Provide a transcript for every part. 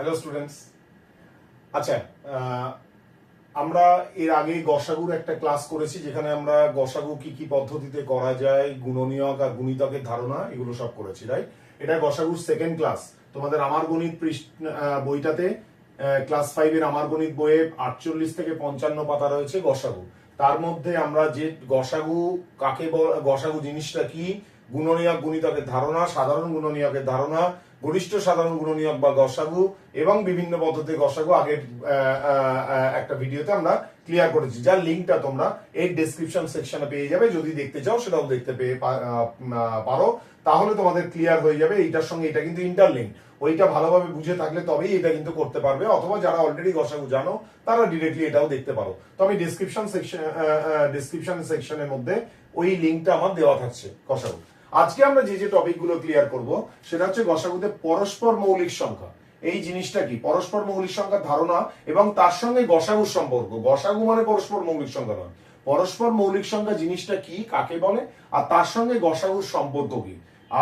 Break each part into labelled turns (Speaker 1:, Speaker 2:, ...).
Speaker 1: hello students আচ্ছা আমরা এর আগে গসাগুর একটা ক্লাস করেছি যেখানে আমরা গসাগু কি কি পদ্ধতিতে করা যায় গুণনীয়ক আর গুণিতকের ধারণা এগুলো সব করেছি রাই এটা গসাগুর সেকেন্ড ক্লাস তোমাদের আমার গণিত বইটাতে ক্লাস ফাইভের আমার গণিত বইয়ে আটচল্লিশ থেকে পঞ্চান্ন পাতা রয়েছে গসাগু তার মধ্যে আমরা যে গসাগু কাকে গসাগু জিনিসটা কি গুণনীয়ক গুণিতকের ধারণা সাধারণ গুণনীয়কের ধারণা গরিষ্ঠ সাধারণ গুণনীয়ক বা গসাগু এবং বিভিন্ন পদ্ধতি গসাগু আগের একটা ভিডিওতে আমরা ক্লিয়ার করেছি যার লিঙ্কটা তোমরা এই ডিসক্রিপশন সেকশনে পেয়ে যাবে যদি দেখতে চাও সেটাও দেখতে পেয়ে পারো তাহলে তোমাদের ক্লিয়ার হয়ে যাবে এইটার সঙ্গে এটা কিন্তু ইন্টারলিঙ্ক ওইটা ভালোভাবে বুঝে থাকলে তবেই এটা কিন্তু করতে পারবে অথবা যারা অলরেডি গসাগু জানো তারা ডিরেক্টলি এটাও দেখতে পারো তো আমি ডেসক্রিপশন সেকশন ডেসক্রিপশন সেকশনের মধ্যে ওই লিঙ্কটা আমার দেওয়া থাকছে গসাগু আজকে আমরা যে যে টপিকগুলো ক্লিয়ার করব সেটা হচ্ছে গসাগুতে পরস্পর মৌলিক সংখ্যা এই জিনিসটা কি পরস্পর মৌলিক সংখ্যার ধারণা এবং তার সঙ্গে গসাগুর সম্পর্ক গসাগু মানে পরস্পর মৌলিক সংখ্যা নয় পরস্পর মৌলিক সংখ্যা জিনিসটা কি কাকে বলে আর তার সঙ্গে গসাগুর সম্পর্ক কি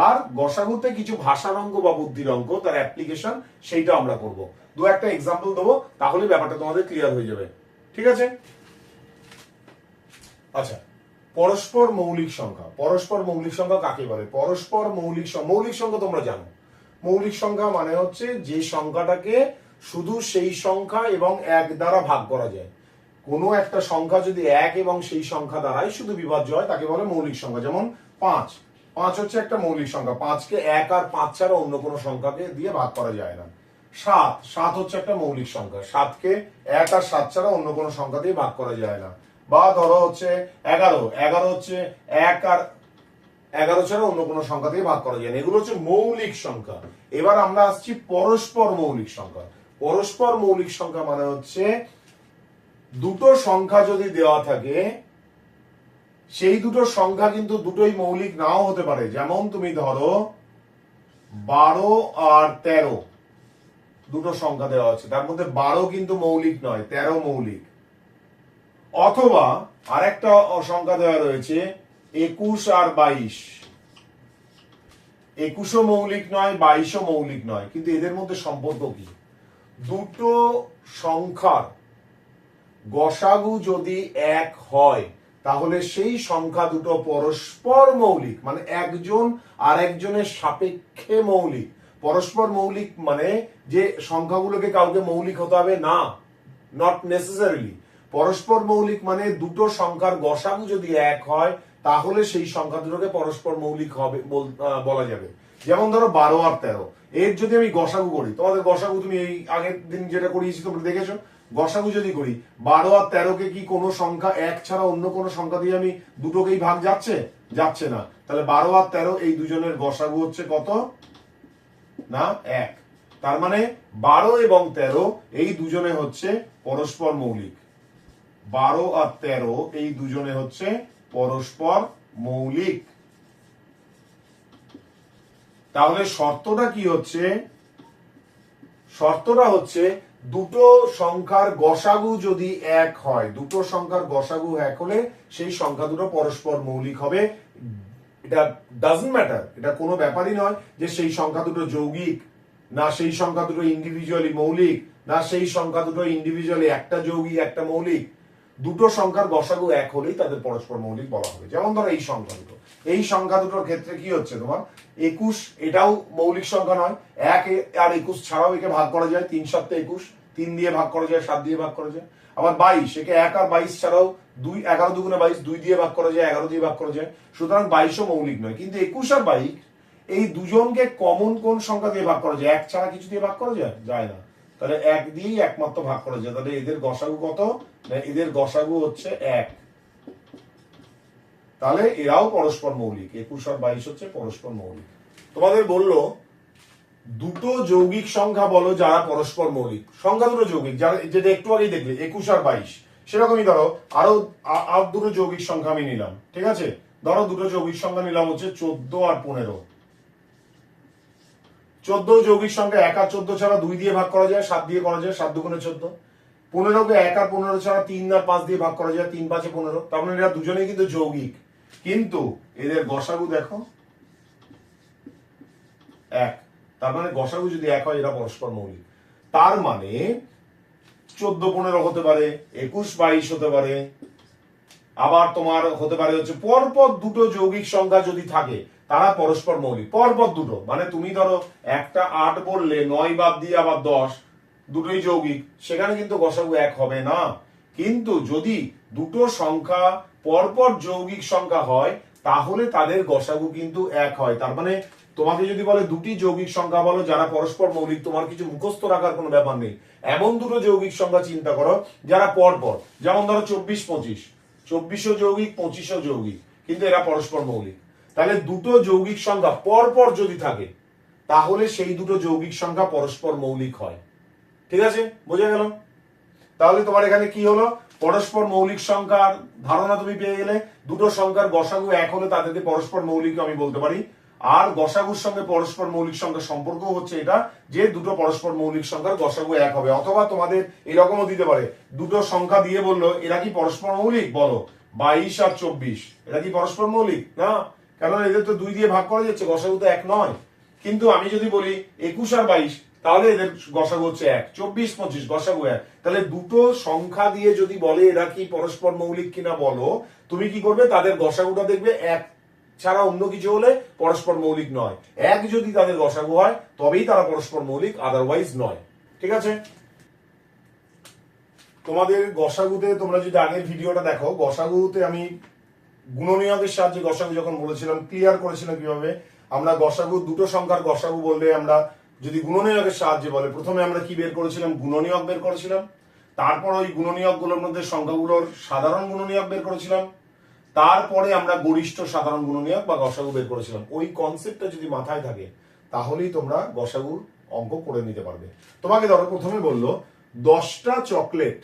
Speaker 1: আর গসাগুতে কিছু ভাষার অঙ্ক বা বুদ্ধির অঙ্ক তার অ্যাপ্লিকেশন সেইটা আমরা করব দু একটা এক্সাম্পল দেবো তাহলে ব্যাপারটা তোমাদের ক্লিয়ার হয়ে যাবে ঠিক আছে আচ্ছা পরস্পর মৌলিক সংখ্যা পরস্পর মৌলিক সংখ্যা কাকে বলে পরস্পর মৌলিক মৌলিক সংখ্যা তোমরা জানো মৌলিক সংখ্যা মানে হচ্ছে যে সংখ্যাটাকে শুধু সেই সংখ্যা এবং এক দ্বারা ভাগ করা যায় কোনো একটা সংখ্যা যদি এক এবং সেই সংখ্যা দ্বারাই শুধু বিভাজ্য হয় তাকে বলে মৌলিক সংখ্যা যেমন পাঁচ পাঁচ হচ্ছে একটা মৌলিক সংখ্যা পাঁচকে এক আর পাঁচ ছাড়া অন্য কোনো সংখ্যাকে দিয়ে ভাগ করা যায় না সাত সাত হচ্ছে একটা মৌলিক সংখ্যা সাতকে এক আর সাত ছাড়া অন্য কোনো সংখ্যা দিয়ে ভাগ করা যায় না বা ধরো হচ্ছে এগারো এগারো হচ্ছে এক আর এগারো ছাড়া অন্য কোনো সংখ্যা দিয়ে ভাগ করা যায় না এগুলো হচ্ছে মৌলিক সংখ্যা এবার আমরা আসছি পরস্পর মৌলিক সংখ্যা পরস্পর মৌলিক সংখ্যা মানে হচ্ছে দুটো সংখ্যা যদি দেওয়া থাকে সেই দুটো সংখ্যা কিন্তু দুটোই মৌলিক নাও হতে পারে যেমন তুমি ধরো বারো আর তেরো দুটো সংখ্যা দেওয়া আছে তার মধ্যে বারো কিন্তু মৌলিক নয় তেরো মৌলিক অথবা আরেকটা সংখ্যা দেওয়া রয়েছে একুশ আর বাইশ একুশও মৌলিক নয় বাইশও মৌলিক নয় কিন্তু এদের মধ্যে সম্পর্ক কি দুটো সংখ্যার গসাগু যদি এক হয় তাহলে সেই সংখ্যা দুটো পরস্পর মৌলিক মানে একজন আর একজনের সাপেক্ষে মৌলিক পরস্পর মৌলিক মানে যে সংখ্যাগুলোকে কাউকে মৌলিক হতে হবে না নট নেসেসারিলি পরস্পর মৌলিক মানে দুটো সংখ্যার গসাগু যদি এক হয় তাহলে সেই সংখ্যা দুটোকে পরস্পর মৌলিক হবে বলা যাবে যেমন ধরো বারো আর তেরো এর যদি আমি গসাগু করি তোমাদের গসাগু তুমি এই আগের দিন যেটা করিয়েছি তোমরা দেখেছো গসাগু যদি করি বারো আর তেরোকে কি কোনো সংখ্যা এক ছাড়া অন্য কোনো সংখ্যা দিয়ে আমি দুটোকেই ভাগ যাচ্ছে যাচ্ছে না তাহলে বারো আর তেরো এই দুজনের গসাগু হচ্ছে কত না এক তার মানে বারো এবং তেরো এই দুজনে হচ্ছে পরস্পর মৌলিক বারো আর তেরো এই দুজনে হচ্ছে পরস্পর মৌলিক তাহলে শর্তটা কি হচ্ছে শর্তটা হচ্ছে দুটো সংখ্যার গসাগু যদি এক হয় দুটো সংখ্যার গসাগু এক হলে সেই সংখ্যা দুটো পরস্পর মৌলিক হবে এটা ডাজন্ট ম্যাটার এটা কোনো ব্যাপারই নয় যে সেই সংখ্যা দুটো যৌগিক না সেই সংখ্যা দুটো ইন্ডিভিজুয়ালি মৌলিক না সেই সংখ্যা দুটো ইন্ডিভিজুয়ালি একটা যৌগিক একটা মৌলিক দুটো সংখ্যার গসাগু এক হলেই তাদের পরস্পর মৌলিক বলা হবে যেমন ধরো এই সংখ্যা দুটো এই সংখ্যা দুটোর ক্ষেত্রে কি হচ্ছে তোমার একুশ এটাও মৌলিক সংখ্যা নয় এক আর একুশ ছাড়াও একে ভাগ করা যায় তিন সপ্তাহে একুশ তিন দিয়ে ভাগ করা যায় সাত দিয়ে ভাগ করা যায় আবার বাইশ একে এক আর বাইশ ছাড়াও দুই এগারো দুগুণে বাইশ দুই দিয়ে ভাগ করা যায় এগারো দিয়ে ভাগ করা যায় সুতরাং বাইশও মৌলিক নয় কিন্তু একুশ আর বাইশ এই দুজনকে কমন কোন সংখ্যা দিয়ে ভাগ করা যায় এক ছাড়া কিছু দিয়ে ভাগ করা যায় যায় না তাহলে এক দিয়েই একমাত্র ভাগ করা যায় তাহলে এদের গসাগু কত মানে এদের গসাগু হচ্ছে এক তাহলে এরাও পরস্পর মৌলিক একুশ আর বাইশ হচ্ছে পরস্পর মৌলিক তোমাদের বললো দুটো যৌগিক সংখ্যা বলো যারা পরস্পর মৌলিক সংখ্যা দুটো যৌগিক যারা যেটা একটু আগেই দেখবে একুশ আর বাইশ সেরকমই ধরো আরো আর দুটো যৌগিক সংখ্যা আমি নিলাম ঠিক আছে ধরো দুটো যৌগিক সংখ্যা নিলাম হচ্ছে চোদ্দ আর পনেরো চোদ্দ যৌগিক সংখ্যা এক আর চোদ্দ ছাড়া দুই দিয়ে ভাগ করা যায় সাত দিয়ে করা যায় সাত দুগুণে চোদ্দ পনেরোকে এক আর পনেরো ছাড়া তিন আর পাঁচ দিয়ে ভাগ করা যায় তিন পাঁচে পনেরো তার মানে এরা দুজনেই কিন্তু যৌগিক কিন্তু এদের গসাগু দেখো এক তার মানে গসাগু যদি এক হয় এরা পরস্পর মৌলিক তার মানে চোদ্দ পনেরো হতে পারে একুশ বাইশ হতে পারে আবার তোমার হতে পারে হচ্ছে পরপর দুটো যৌগিক সংখ্যা যদি থাকে তারা পরস্পর মৌলিক পরপর দুটো মানে তুমি ধরো একটা আট বললে নয় বাদ দিয়ে আবার দশ দুটোই যৌগিক সেখানে কিন্তু গসাগু এক হবে না কিন্তু যদি দুটো সংখ্যা পরপর যৌগিক সংখ্যা হয় তাহলে তাদের গসাগু কিন্তু এক হয় তার মানে তোমাকে যদি বলে দুটি যৌগিক সংখ্যা বলো যারা পরস্পর মৌলিক তোমার কিছু মুখস্থ রাখার কোনো ব্যাপার নেই এমন দুটো যৌগিক সংখ্যা চিন্তা করো যারা পরপর যেমন ধরো চব্বিশ পঁচিশ চব্বিশও যৌগিক পঁচিশও যৌগিক কিন্তু এরা পরস্পর মৌলিক তাহলে দুটো যৌগিক সংখ্যা পরপর যদি থাকে তাহলে সেই দুটো যৌগিক সংখ্যা পরস্পর মৌলিক হয় ঠিক আছে বোঝা গেল তাহলে তোমার এখানে কি হলো পরস্পর মৌলিক সংখ্যার ধারণা তুমি পেয়ে গেলে দুটো সংখ্যার গসাগু এক হলে তাদেরকে পরস্পর মৌলিক আমি বলতে পারি আর গসাগুর সঙ্গে পরস্পর মৌলিক সংখ্যার সম্পর্ক হচ্ছে এটা যে দুটো পরস্পর মৌলিক সংখ্যার গসাগু এক হবে অথবা তোমাদের এরকমও দিতে পারে দুটো সংখ্যা দিয়ে বললো এরা কি পরস্পর মৌলিক বলো বাইশ আর চব্বিশ এটা কি পরস্পর মৌলিক না কেননা এদের তো দুই দিয়ে ভাগ করা যাচ্ছে গসাগু তো এক নয় কিন্তু আমি যদি বলি একুশ আর বাইশ তাহলে এদের গসাগু হচ্ছে এক চব্বিশ পঁচিশ গসাগু এক তাহলে দুটো সংখ্যা দিয়ে যদি বলে এরা কি পরস্পর মৌলিক কিনা বলো তুমি কি করবে তাদের গসাগুটা দেখবে এক ছাড়া অন্য কিছু হলে পরস্পর মৌলিক নয় এক যদি তাদের গসাগু হয় তবেই তারা পরস্পর মৌলিক আদারওয়াইজ নয় ঠিক আছে তোমাদের গসাগুতে তোমরা যদি আগের ভিডিওটা দেখো গসাগুতে আমি গুণনীয়কের সাহায্যে গসাগু যখন বলেছিলাম ক্লিয়ার করেছিলাম কিভাবে আমরা গসাগু দুটো সংখ্যার গসাগু বললে আমরা যদি গুণনীয়কের সাহায্যে বলে প্রথমে আমরা কি বের করেছিলাম গুণনীয়ক বের করেছিলাম তারপর ওই গুণনীয়কগুলোর মধ্যে সংখ্যাগুলোর সাধারণ গুণনীয়ক বের করেছিলাম তারপরে আমরা গরিষ্ঠ সাধারণ গুণনীয়ক বা গসাগু বের করেছিলাম ওই কনসেপ্টটা যদি মাথায় থাকে তাহলেই তোমরা গসাগুর অঙ্ক করে নিতে পারবে তোমাকে ধরো প্রথমে বললো দশটা চকলেট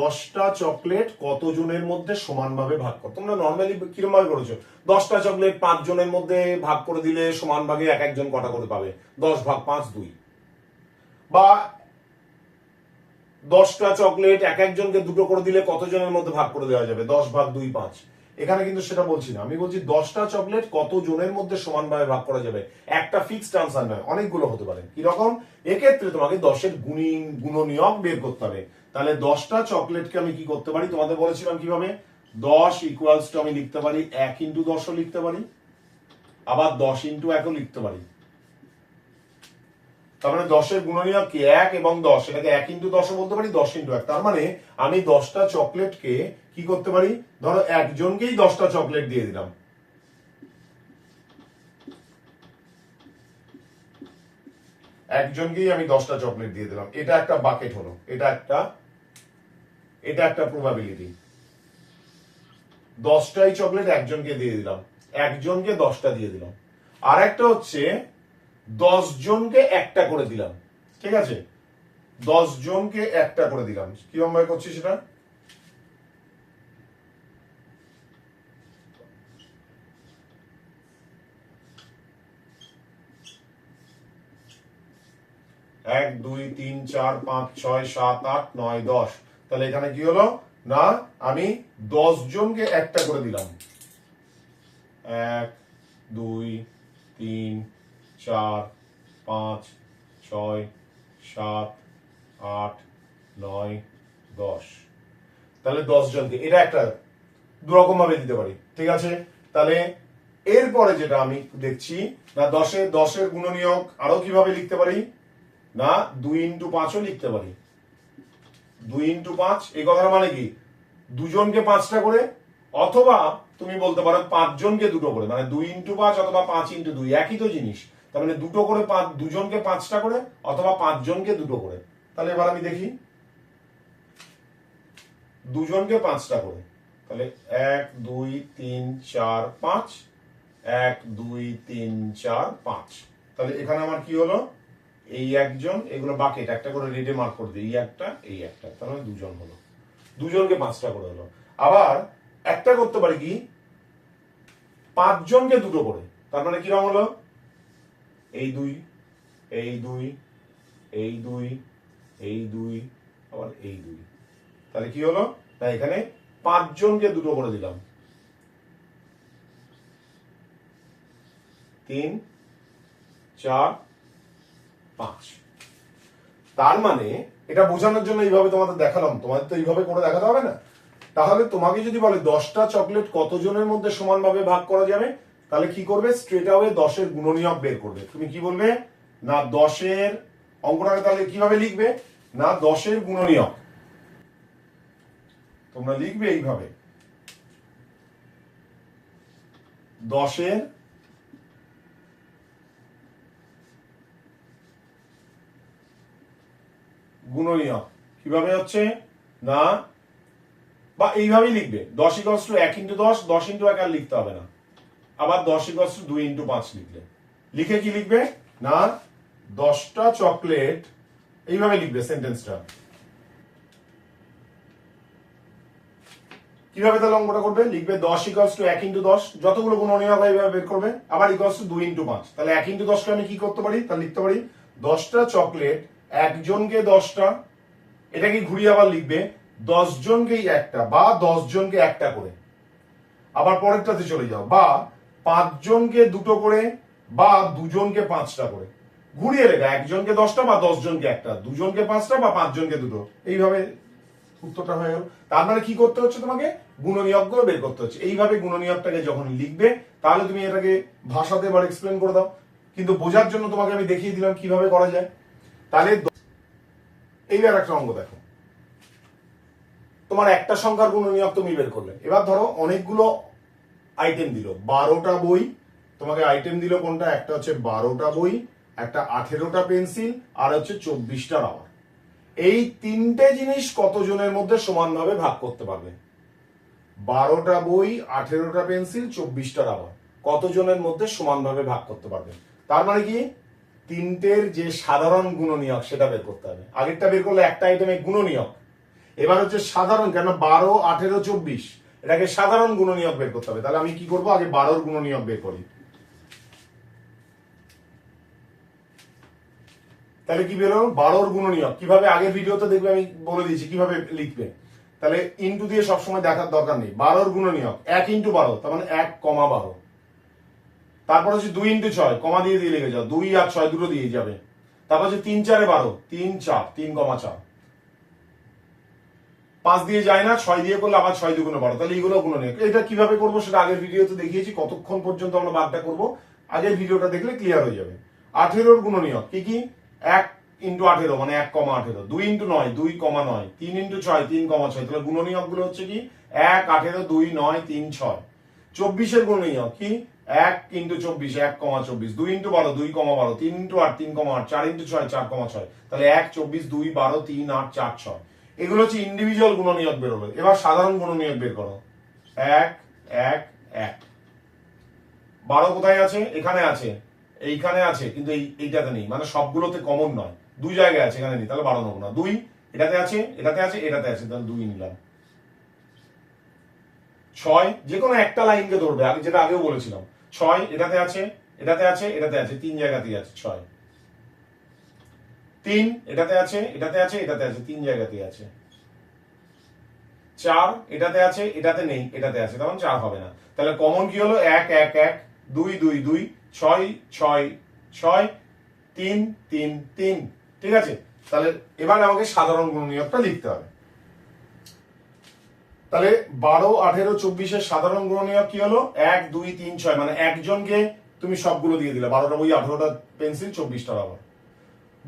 Speaker 1: দশটা চকলেট কতজনের মধ্যে সমানভাবে ভাগ করো তোমরা নর্মালি কিরম ভাবে করেছো দশটা চকলেট পাঁচ জনের মধ্যে ভাগ করে দিলে সমান ভাগে এক একজন কটা করে পাবে দশ ভাগ পাঁচ দুই বা দশটা চকলেট এক একজনকে দুটো করে দিলে কতজনের মধ্যে ভাগ করে দেওয়া যাবে দশ ভাগ দুই পাঁচ এখানে কিন্তু সেটা বলছি না আমি বলছি দশটা চকলেট কত জনের মধ্যে সমানভাবে ভাগ করা যাবে একটা ফিক্সড আনসার নয় অনেকগুলো হতে পারে কিরকম এক্ষেত্রে তোমাকে দশের গুণিন নিয়ম বের করতে হবে তাহলে দশটা চকলেটকে আমি কি করতে পারি তোমাদের বলেছিলাম কিভাবে দশ ইকুয়ালস টু আমি লিখতে পারি এক ইন্টু দশও লিখতে পারি আবার দশ ইন্টু একও লিখতে পারি তার মানে দশের গুণনীয়ক কি এক এবং দশ এটাকে এক ইন্টু দশও বলতে পারি দশ ইন্টু এক তার মানে আমি দশটা চকলেটকে কি করতে পারি ধরো একজনকেই দশটা চকলেট দিয়ে দিলাম একজনকেই আমি দশটা চকলেট দিয়ে দিলাম এটা একটা বাকেট হলো এটা একটা এটা একটা প্রবাবিলিটি দশটাই চকলেট একজনকে দিয়ে দিলাম একজনকে দশটা দিয়ে দিলাম আর একটা হচ্ছে দশ জনকে একটা করে দিলাম ঠিক আছে দশ জনকে একটা করে দিলাম কিরম ভাবে করছি সেটা এক দুই তিন চার পাঁচ ছয় সাত আট নয় দশ তাহলে এখানে কি হলো না আমি দশ জনকে একটা করে দিলাম এক দুই তিন চার পাঁচ ছয় সাত আট নয় দশ তাহলে দশ জনকে এটা একটা দুরকম ভাবে দিতে পারি ঠিক আছে তাহলে এরপরে যেটা আমি দেখছি না দশে দশের গুণনীয়ক আরো কিভাবে লিখতে পারি না দুই ইন্টু পাঁচও লিখতে পারি দুই ইন্টু পাঁচ এই কথার মানে কি দুজনকে পাঁচটা করে অথবা তুমি বলতে পারো পাঁচজনকে দুটো করে মানে দুই ইন্টু পাঁচ অথবা পাঁচ ইন্টু দুই একই তো জিনিস তার মানে দুটো করে পাঁচ দুজনকে পাঁচটা করে অথবা পাঁচজনকে দুটো করে তাহলে এবার আমি দেখি দুজনকে পাঁচটা করে তাহলে এক দুই তিন চার পাঁচ এক দুই তিন চার পাঁচ তাহলে এখানে আমার কি হলো এই একজন এগুলো বাকেট একটা করে রেডে মার্ক করে দিই এই একটা এই একটা তাহলে দুজন হলো দুজনকে পাঁচটা করে হলো আবার একটা করতে পারি কি পাঁচজনকে দুটো করে তার মানে কিরম হলো এই দুই এই দুই এই দুই এই দুই আবার এই দুই তাহলে কি হলো তাই এখানে পাঁচজনকে দুটো করে দিলাম তিন চার পাঁচ তার মানে এটা বোঝানোর জন্য এইভাবে তোমাদের দেখালাম তোমাদের তো এইভাবে করে দেখাতে হবে না তাহলে তোমাকে যদি বলে দশটা চকলেট কতজনের মধ্যে সমানভাবে ভাগ করা যাবে তাহলে কি করবে স্ট্রেট আওয়ে দশের গুণনীয়ক বের করবে তুমি কি বলবে না দশের অঙ্কটাকে তাহলে কিভাবে লিখবে না দশের গুণনীয়ক তোমরা লিখবে এইভাবে দশের গুণনীয় কিভাবে হচ্ছে না বা এইভাবেই লিখবে দশ ইকস টু এক ইন্টু দশ দশ ইন্টু এক আর লিখতে হবে না আবার দশ ইকস টু দুই ইন্টু পাঁচ লিখলে লিখে কি লিখবে না দশটা চকলেট এইভাবে লিখবে সেন্টেন্সটা কিভাবে তাহলে অঙ্কটা করবে লিখবে দশ ইকলস টু এক ইন্টু দশ যতগুলো গুণনীয় হবে এইভাবে বের করবে আবার ইকলস টু দুই ইন্টু পাঁচ তাহলে এক ইন্টু দশকে আমি কি করতে পারি তা লিখতে পারি দশটা চকলেট একজনকে দশটা এটা কি ঘুরিয়ে আবার লিখবে দশ জনকেই একটা বা দশ জনকে একটা করে আবার পরেরটাতে চলে যাও বা পাঁচজনকে দুটো করে বা দুজনকে পাঁচটা করে ঘুরিয়ে লেখা একজনকে দশটা বা দশজনকে একটা দুজনকে পাঁচটা বা পাঁচজনকে দুটো এইভাবে উত্তরটা হয়ে গেল তার মানে কি করতে হচ্ছে তোমাকে গুণনীয়কগুলো বের করতে হচ্ছে এইভাবে গুণনিয়োগটাকে যখন লিখবে তাহলে তুমি এটাকে ভাষাতে এবার এক্সপ্লেন করে দাও কিন্তু বোঝার জন্য তোমাকে আমি দেখিয়ে দিলাম কিভাবে করা যায় তাহলে এইবার একটা অঙ্গ দেখো তোমার একটা সংখ্যার গুণনীয়ক তুমি বের করলে এবার ধরো অনেকগুলো আইটেম দিল বারোটা বই তোমাকে আইটেম দিল কোনটা একটা হচ্ছে বারোটা বই একটা আঠেরোটা পেন্সিল আর হচ্ছে চব্বিশটা রাবার এই তিনটে জিনিস কতজনের মধ্যে সমানভাবে ভাগ করতে পারবে বারোটা বই আঠেরোটা পেন্সিল চব্বিশটা রাবার কতজনের মধ্যে সমানভাবে ভাগ করতে পারবে তার মানে কি তিনটের যে সাধারণ গুণনীয়ক সেটা বের করতে হবে আগেরটা বের করলে একটা আইটেমে গুণনীয়ক এবার হচ্ছে সাধারণ কেন বারো আঠেরো চব্বিশ এটাকে সাধারণ গুণনীয়ক বের করতে হবে তাহলে আমি কি করবো আগে বারোর গুণনীয়ক বের করি তাহলে কি বেরো বারোর গুণনীয়ক কিভাবে আগের ভিডিওতে দেখবে আমি বলে দিয়েছি কিভাবে লিখবে তাহলে ইন্টু দিয়ে সবসময় দেখার দরকার নেই বারোর গুণনীয়ক এক ইন্টু বারো তার মানে এক কমা বারো তারপর হচ্ছে দুই ইন্টু ছয় কমা দিয়ে দিয়ে লিখে যাও দুই আর ছয় দুটো দিয়ে যাবে তারপর হচ্ছে তিন চারে বারো তিন চার তিন কমা চার পাঁচ দিয়ে যায় না ছয় দিয়ে করলে আবার ছয় দুগুণে বারো তাহলে এইগুলো গুলো নেই এটা কিভাবে করবো সেটা আগের ভিডিওতে দেখিয়েছি কতক্ষণ পর্যন্ত আমরা বাদটা করবো আগের ভিডিওটা দেখলে ক্লিয়ার হয়ে যাবে আঠেরোর নিয়ম কি কি এক ইন্টু আঠেরো মানে এক কমা আঠেরো দুই ইন্টু নয় দুই কমা নয় তিন ইন্টু ছয় তিন কমা ছয় তাহলে গুণনীয়ক গুলো হচ্ছে কি এক আঠেরো দুই নয় তিন ছয় চব্বিশের গুণনীয়ক কি এক ইন্টু চব্বিশ এক কমা চব্বিশ দুই ইন্টু বারো দুই কমা বারো তিন ইন্টু আট তিন কমা আট চার ইন্টু ছয় চার কমা ছয় তাহলে এক চব্বিশ দুই বারো তিন আট চার ছয় এগুলো হচ্ছে ইন্ডিভিজুয়াল বের বেরোলো এবার সাধারণ নিয়োগ বের করো এক এক এক বারো কোথায় আছে এখানে আছে এইখানে আছে কিন্তু এইটাতে নেই মানে সবগুলোতে কমন নয় দুই জায়গায় আছে এখানে নেই তাহলে বারো নেবো না দুই এটাতে আছে এটাতে আছে এটাতে আছে তাহলে দুই নিলাম ছয় যে কোনো একটা লাইনকে ধরবে আমি যেটা আগেও বলেছিলাম ছয় এটাতে আছে এটাতে আছে এটাতে আছে তিন জায়গাতেই আছে ছয় তিন এটাতে আছে এটাতে আছে এটাতে আছে তিন জায়গাতেই আছে চার এটাতে আছে এটাতে নেই এটাতে আছে তখন চার হবে না তাহলে কমন কি হলো এক এক এক দুই দুই দুই ছয় ছয় ছয় তিন তিন তিন ঠিক আছে তাহলে এবার আমাকে সাধারণ নিয়োগটা লিখতে হবে তাহলে বারো আঠেরো চব্বিশের সাধারণ গ্রহণীয় কি হলো এক দুই তিন ছয় মানে একজনকে তুমি সবগুলো দিয়ে দিলে বারোটা বই আঠেরোটা পেন্সিল চব্বিশটা রাবার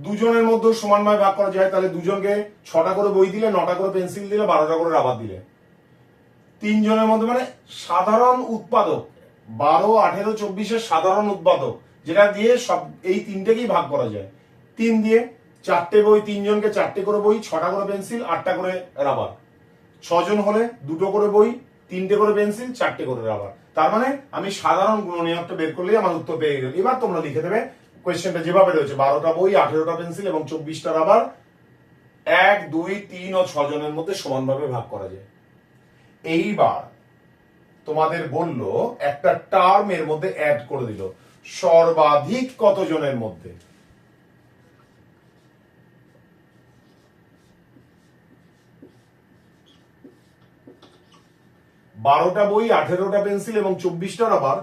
Speaker 1: দুজনের মধ্যে সমানভাবে ভাগ করা যায় তাহলে দুজনকে ছটা করে বই দিলে নটা করে পেন্সিল দিলে বারোটা করে রাবার দিলে তিনজনের মধ্যে মানে সাধারণ উৎপাদক বারো আঠেরো চব্বিশের সাধারণ উৎপাদক যেটা দিয়ে সব এই তিনটেকেই ভাগ করা যায় তিন দিয়ে চারটে বই তিনজনকে চারটে করে বই ছটা করে পেন্সিল আটটা করে রাবার ছজন হলে দুটো করে বই তিনটে করে পেন্সিল চারটে করে রাবার তার মানে আমি সাধারণ গুণনীয়কটা বের করলেই আমার উত্তর পেয়ে গেল এবার তোমরা লিখে দেবে কোয়েশ্চেনটা যেভাবে রয়েছে বারোটা বই আঠেরোটা পেন্সিল এবং চব্বিশটা রাবার এক দুই তিন ও ছজনের মধ্যে সমানভাবে ভাগ করা যায় এইবার তোমাদের বলল একটা টার্ম এর মধ্যে অ্যাড করে দিল সর্বাধিক কতজনের মধ্যে বারোটা বই আঠেরোটা পেন্সিল এবং চব্বিশটা রাবার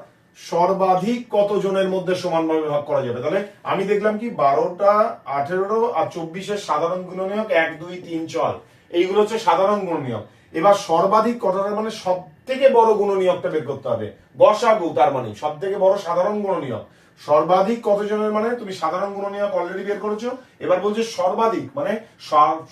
Speaker 1: সর্বাধিক কতজনের মধ্যে সমানভাবে ভাগ করা যাবে তাহলে আমি দেখলাম কি বারোটা আঠেরো আর চব্বিশের সাধারণ গুণনীয়ক এক দুই তিন চল এইগুলো হচ্ছে সাধারণ গুণনীয়ক এবার সর্বাধিক কতটা মানে সব থেকে বড় গুণনীয়কটা বের করতে হবে বসাগু তার মানে সব থেকে বড় সাধারণ গুণনীয়ক সর্বাধিক কতজনের মানে তুমি সাধারণ গুণনীয়ক অলরেডি বের করেছো এবার বলছে সর্বাধিক মানে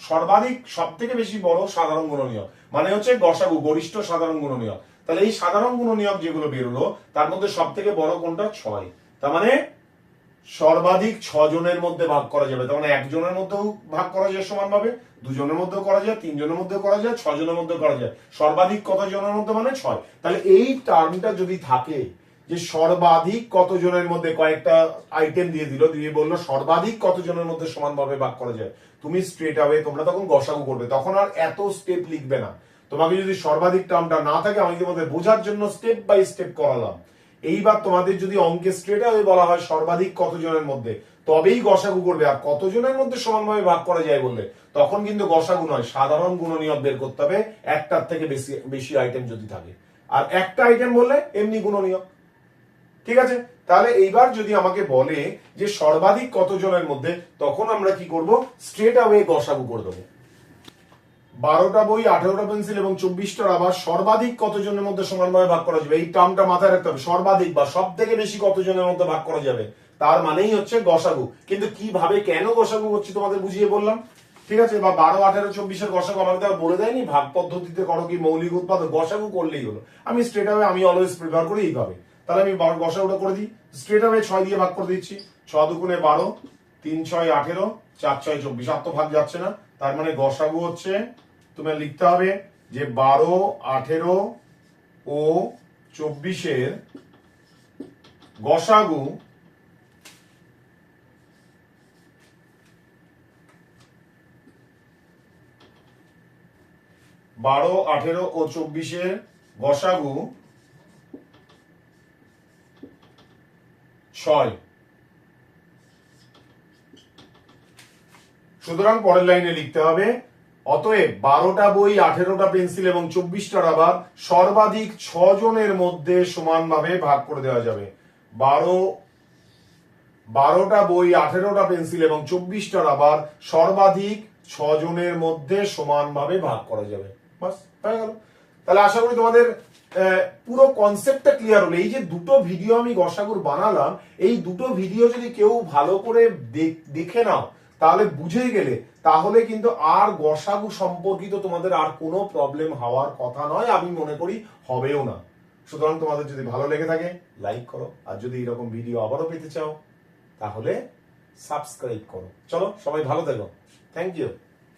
Speaker 1: সর্বাধিক সব থেকে বেশি বড় সাধারণ গুণনীয়ক মানে হচ্ছে গসাগু গরিষ্ঠ সাধারণ গুণনীয়ক তাহলে এই সাধারণ গুণনীয়ক যেগুলো বেরোলো তার মধ্যে সব থেকে বড় কোনটা ছয় তার মানে সর্বাধিক জনের মধ্যে ভাগ করা যাবে তার মানে একজনের মধ্যেও ভাগ করা যায় সমানভাবে দুজনের মধ্যেও করা যায় তিনজনের মধ্যেও করা যায় ছজনের মধ্যেও করা যায় সর্বাধিক কত জনের মধ্যে মানে ছয় তাহলে এই টার্মটা যদি থাকে যে সর্বাধিক কতজনের মধ্যে কয়েকটা আইটেম দিয়ে দিল দিয়ে বললো সর্বাধিক কতজনের মধ্যে সমানভাবে ভাগ করা যায় তুমি স্ট্রেট হবে তোমরা তখন গসাগু করবে তখন আর এত স্টেপ লিখবে না তোমাকে যদি সর্বাধিক টার্মটা না থাকে আমি তোমাদের বোঝার জন্য স্টেপ বাই স্টেপ করালাম এইবার তোমাদের যদি অঙ্কে স্ট্রেট আওয়ে বলা হয় সর্বাধিক কতজনের মধ্যে তবেই গসাগু করবে আর কতজনের মধ্যে সমানভাবে ভাগ করা যায় বললে তখন কিন্তু গসাগু নয় সাধারণ নিয়ম বের করতে হবে একটার থেকে বেশি বেশি আইটেম যদি থাকে আর একটা আইটেম বললে এমনি গুণনীয় ঠিক আছে তাহলে এইবার যদি আমাকে বলে যে সর্বাধিক কতজনের মধ্যে তখন আমরা কি করব স্ট্রেট আওয়ে গসাগু করে দেবো বারোটা বই আঠারোটা পেন্সিল এবং চব্বিশটার আবার সর্বাধিক কতজনের মধ্যে সমানভাবে ভাগ করা যাবে এই টার্মটা মাথায় রাখতে হবে সর্বাধিক বা সব থেকে বেশি কতজনের মধ্যে ভাগ করা যাবে তার মানেই হচ্ছে গসাগু কিন্তু কিভাবে কেন গসাগু হচ্ছে তোমাদের বুঝিয়ে বললাম ঠিক আছে বা বারো আঠারো চব্বিশের গসাগু আমাকে আর বলে দেয়নি ভাগ পদ্ধতিতে করো কি মৌলিক উৎপাদন গসাগু করলেই হলো আমি স্ট্রেট আমি অলওয়েজ প্রিফার করি এইভাবে তাহলে আমি বারো গসাগুলো করে দিই স্ট্রেট আমি ছয় দিয়ে ভাগ করে দিচ্ছি ছ দুগুণে বারো তিন ছয় আঠেরো চার ছয় চব্বিশ আর তো ভাগ যাচ্ছে না তার মানে গসাগু হচ্ছে তোমার লিখতে হবে যে বারো আঠেরো ও চব্বিশের গসাগু বারো আঠেরো ও চব্বিশের গসাগু ছয় সুতরাং পরের লাইনে লিখতে হবে অতএব বারোটা বই আঠেরোটা পেন্সিল এবং চব্বিশটা রাবার সর্বাধিক ছজনের মধ্যে সমানভাবে ভাগ করে দেওয়া যাবে বারো বারোটা বই আঠেরোটা পেন্সিল এবং চব্বিশটা রাবার সর্বাধিক ছজনের মধ্যে সমানভাবে ভাগ করা যাবে বাস হয়ে গেল তাহলে আশা করি তোমাদের পুরো কনসেপ্টটা ক্লিয়ার হলো এই যে দুটো ভিডিও আমি গসাগুর বানালাম এই দুটো ভিডিও যদি কেউ ভালো করে দেখে নাও তাহলে বুঝে গেলে তাহলে কিন্তু আর গসাগু সম্পর্কিত তোমাদের আর কোনো প্রবলেম হওয়ার কথা নয় আমি মনে করি হবেও না সুতরাং তোমাদের যদি ভালো লেগে থাকে লাইক করো আর যদি এরকম ভিডিও আবারও পেতে চাও তাহলে সাবস্ক্রাইব করো চলো সবাই ভালো থেকো থ্যাংক ইউ